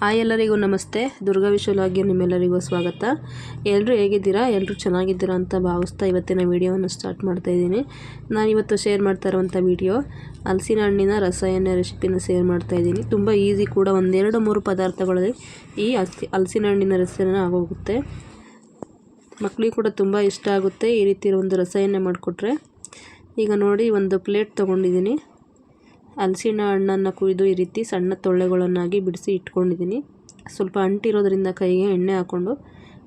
Hi ಎಲ್ಲರಿಗೂ ನಮಸ್ತೆ. ದುರ್ಗಾ ವಿಶ್ವಲಾಗಿ ನಿಮ್ಮೆಲ್ಲರಿಗೂ ಸ್ವಾಗತ. ಎಲ್ಲರೂ ಹೇಗಿದ್ದೀರಾ? ಎಲ್ಲರೂ ಚೆನ್ನಾಗಿದ್ದೀರಾ ಅಂತ ಭಾವಿಸ್ತಾ ಇವತ್ತಿನ ವೀಡಿಯೋವನ್ನು ಸ್ಟಾರ್ಟ್ ಮಾಡ್ತಾ ಇದ್ದೀನಿ. ನಾನು ಇವತ್ತು ಶೇರ್ ಮಾಡ್ತಾ ಇರುವಂಥ ವೀಡಿಯೋ, ಹಲಸಿನ ಹಣ್ಣಿನ ರಸಾಯನ ರೆಸಿಪಿನ ಶೇರ್ ಮಾಡ್ತಾ ಇದ್ದೀನಿ. ತುಂಬ ಈಸಿ ಕೂಡ ಒಂದೆರಡು ಮೂರು ಪದಾರ್ಥಗಳಲ್ಲಿ ಈ ಹಲಸಿನ ಹಣ್ಣಿನ ರಸಾಯನ ಆಗೋಗುತ್ತೆ. ಮಕ್ಕಳಿಗೆ ಕೂಡ ತುಂಬ ಇಷ್ಟ ಆಗುತ್ತೆ ಈ ರೀತಿ ಒಂದು ರಸಾಯನ ಮಾಡಿಕೊಟ್ರೆ. ಈಗ ನೋಡಿ ಒಂದು ಪ್ಲೇಟ್ ತೊಗೊಂಡಿದ್ದೀನಿ. ಹಲಸಿನ ಹಣ್ಣನ್ನು ಕುಯ್ದು ಈ ರೀತಿ ಸಣ್ಣ ತೊಳ್ಳೆಗಳನ್ನಾಗಿ ಬಿಡಿಸಿ ಇಟ್ಕೊಂಡಿದ್ದೀನಿ. ಸ್ವಲ್ಪ ಅಂಟಿರೋದ್ರಿಂದ ಕೈಗೆ ಎಣ್ಣೆ ಹಾಕ್ಕೊಂಡು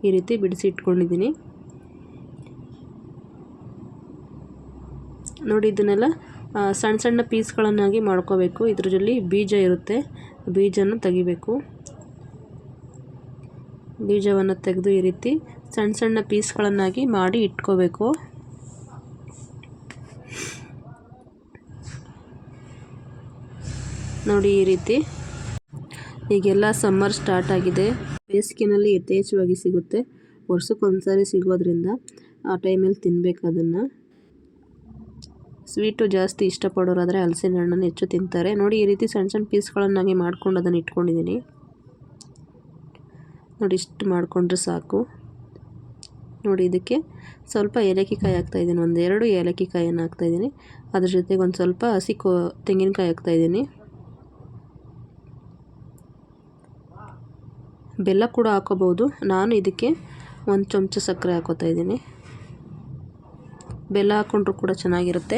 ಈ ರೀತಿ ಬಿಡಿಸಿ ಇಟ್ಕೊಂಡಿದ್ದೀನಿ. ನೋಡಿ, ಇದನ್ನೆಲ್ಲ ಸಣ್ಣ ಸಣ್ಣ ಪೀಸ್ಗಳನ್ನಾಗಿ ಮಾಡ್ಕೋಬೇಕು. ಇದ್ರ ಜೊತೆ ಬೀಜ ಇರುತ್ತೆ. ಬೀಜನ ತೆಗಿಬೇಕು. ಬೀಜವನ್ನು ತೆಗೆದು ಈ ರೀತಿ ಸಣ್ಣ ಸಣ್ಣ ಪೀಸ್ಗಳನ್ನಾಗಿ ಮಾಡಿ ಇಟ್ಕೋಬೇಕು. ನೋಡಿ ಈ ರೀತಿ. ಈಗೆಲ್ಲ ಸಮ್ಮರ್ ಸ್ಟಾರ್ಟ್ ಆಗಿದೆ. ಬೇಸಿಗೆನಲ್ಲಿ ಯಥೇಚ್ಛವಾಗಿ ಸಿಗುತ್ತೆ. ವರ್ಷಕ್ಕೊಂದ್ಸರಿ ಸಿಗೋದ್ರಿಂದ ಆ ಟೈಮಲ್ಲಿ ತಿನ್ನಬೇಕು ಅದನ್ನು. ಸ್ವೀಟು ಜಾಸ್ತಿ ಇಷ್ಟಪಡೋರಾದರೆ ಹಲಸಿನ ಹಣ್ಣನ್ನು ಹೆಚ್ಚು ತಿಂತಾರೆ. ನೋಡಿ ಈ ರೀತಿ ಸಣ್ಣ ಸಣ್ಣ ಪೀಸ್ಗಳನ್ನಾಗಿ ಮಾಡ್ಕೊಂಡು ಅದನ್ನು ಇಟ್ಕೊಂಡಿದ್ದೀನಿ ನೋಡಿ ಇಷ್ಟು ಮಾಡಿಕೊಂಡ್ರೆ ಸಾಕು. ನೋಡಿ ಇದಕ್ಕೆ ಸ್ವಲ್ಪ ಏಲಕ್ಕಿಕಾಯಿ ಹಾಕ್ತಾಯಿದ್ದೀನಿ ಒಂದೆರಡು ಏಲಕ್ಕಿ ಕಾಯಿಯನ್ನು ಹಾಕ್ತಾಯಿದ್ದೀನಿ ಅದ್ರ ಜೊತೆಗೆ ಒಂದು ಸ್ವಲ್ಪ ಹಸಿ ಕೋ ತೆಂಗಿನಕಾಯಿ ಹಾಕ್ತಾಯಿದ್ದೀನಿ ಬೆಲ್ಲ ಕೂಡ ಹಾಕೋಬೋದು. ನಾನು ಇದಕ್ಕೆ ಒಂದು ಚಮಚ ಸಕ್ಕರೆ ಹಾಕೋತಾ ಇದ್ದೀನಿ. ಬೆಲ್ಲ ಹಾಕ್ಕೊಂಡ್ರೂ ಕೂಡ ಚೆನ್ನಾಗಿರುತ್ತೆ.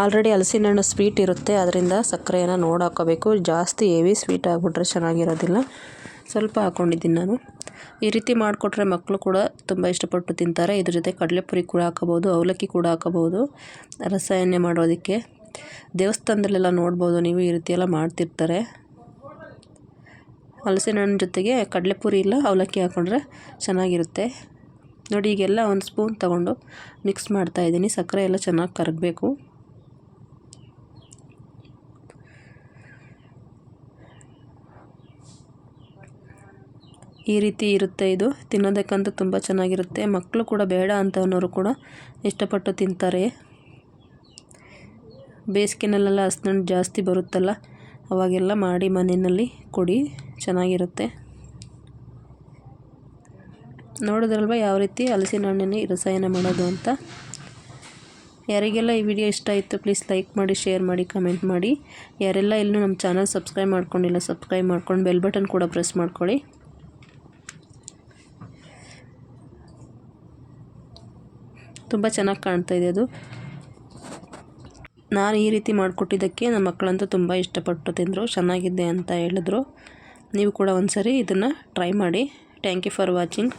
ಆಲ್ರೆಡಿ ಹಲಸಿನ ಹಣ್ಣು ಸ್ವೀಟ್ ಇರುತ್ತೆ. ಅದರಿಂದ ಸಕ್ಕರೆಯನ್ನು ನೋಡಿ ಹಾಕೋಬೇಕು. ಜಾಸ್ತಿ ಹೆವಿ ಸ್ವೀಟ್ ಆಗಿಬಿಟ್ರೆ ಚೆನ್ನಾಗಿರೋದಿಲ್ಲ. ಸ್ವಲ್ಪ ಹಾಕ್ಕೊಂಡಿದ್ದೀನಿ ನಾನು. ಈ ರೀತಿ ಮಾಡಿಕೊಟ್ರೆ ಮಕ್ಕಳು ಕೂಡ ತುಂಬ ಇಷ್ಟಪಟ್ಟು ತಿಂತಾರೆ. ಇದ್ರ ಜೊತೆ ಕಡಲೆಪುರಿ ಕೂಡ ಹಾಕೋಬೋದು ಅವಲಕ್ಕಿ ಕೂಡ ಹಾಕೋಬೋದು ರಸಾಯನ ಮಾಡೋದಕ್ಕೆ ದೇವಸ್ಥಾನದಲ್ಲೆಲ್ಲ ನೋಡ್ಬೋದು, ನೀವು ಈ ರೀತಿ ಎಲ್ಲ ಮಾಡ್ತಿರ್ತಾರೆ. ಹಲಸಿನ ಹಣ್ಣು ಜೊತೆಗೆ ಕಡಲೆಪುರಿ ಇಲ್ಲ, ಅವಲಕ್ಕಿ ಹಾಕ್ಕೊಂಡ್ರೆ ಚೆನ್ನಾಗಿರುತ್ತೆ. ನೋಡಿ, ಈಗೆಲ್ಲ ಒಂದು ಸ್ಪೂನ್ ತಗೊಂಡು ಮಿಕ್ಸ್ ಮಾಡ್ತಾ ಇದ್ದೀನಿ. ಸಕ್ಕರೆ ಎಲ್ಲ ಚೆನ್ನಾಗಿ ಕರಗಬೇಕು. ಈ ರೀತಿ ಇರುತ್ತೆ ಇದು. ತಿನ್ನೋದಕ್ಕಂತೂ ತುಂಬ ಚೆನ್ನಾಗಿರುತ್ತೆ. ಮಕ್ಕಳು ಕೂಡ ಬೇಡ ಅಂತವನವರು ಕೂಡ ಇಷ್ಟಪಟ್ಟು ತಿಂತಾರೆ. ಬೇಸಿಗೆನಲ್ಲೆಲ್ಲ ಹಸ್ನಣ್ಣು ಜಾಸ್ತಿ ಬರುತ್ತಲ್ಲ, ಅವಾಗೆಲ್ಲ ಮಾಡಿ ಮನೆಯಲ್ಲಿ ಕೊಡಿ. ಚೆನ್ನಾಗಿರುತ್ತೆ. ನೋಡಿದ್ರಲ್ವ ಯಾವ ರೀತಿ ಹಲಸಿನ ಹಣ್ಣಿನ ರಸಾಯನ ಮಾಡೋದು ಅಂತ? ಯಾರಿಗೆಲ್ಲ ಈ ವಿಡಿಯೋ ಇಷ್ಟ ಆಯಿತು ಪ್ಲೀಸ್ ಲೈಕ್ ಮಾಡಿ, ಶೇರ್ ಮಾಡಿ, ಕಮೆಂಟ್ ಮಾಡಿ. ಯಾರೆಲ್ಲ ಇನ್ನೂ ನಮ್ಮ ಚಾನಲ್ ಸಬ್ಸ್ಕ್ರೈಬ್ ಮಾಡ್ಕೊಂಡಿಲ್ಲ, ಸಬ್ಸ್ಕ್ರೈಬ್ ಮಾಡ್ಕೊಂಡು ಬೆಲ್ ಬಟನ್ ಕೂಡ ಪ್ರೆಸ್ ಮಾಡ್ಕೊಳ್ಳಿ. ತುಂಬ ಚೆನ್ನಾಗಿ ಕಾಣ್ತಾ ಇದೆ ಅದು. ನಾನು ಈ ರೀತಿ ಮಾಡಿಕೊಟ್ಟಿದ್ದಕ್ಕೆ ನಮ್ಮ ಮಕ್ಕಳಂತೂ ತುಂಬ ಇಷ್ಟಪಟ್ಟು ತಿಂದರು, ಚೆನ್ನಾಗಿದೆ ಅಂತ ಹೇಳಿದ್ರು. ನೀವು ಕೂಡ ಒಂದ್ಸರಿ ಇದನ್ನು ಟ್ರೈ ಮಾಡಿ. Thank you for watching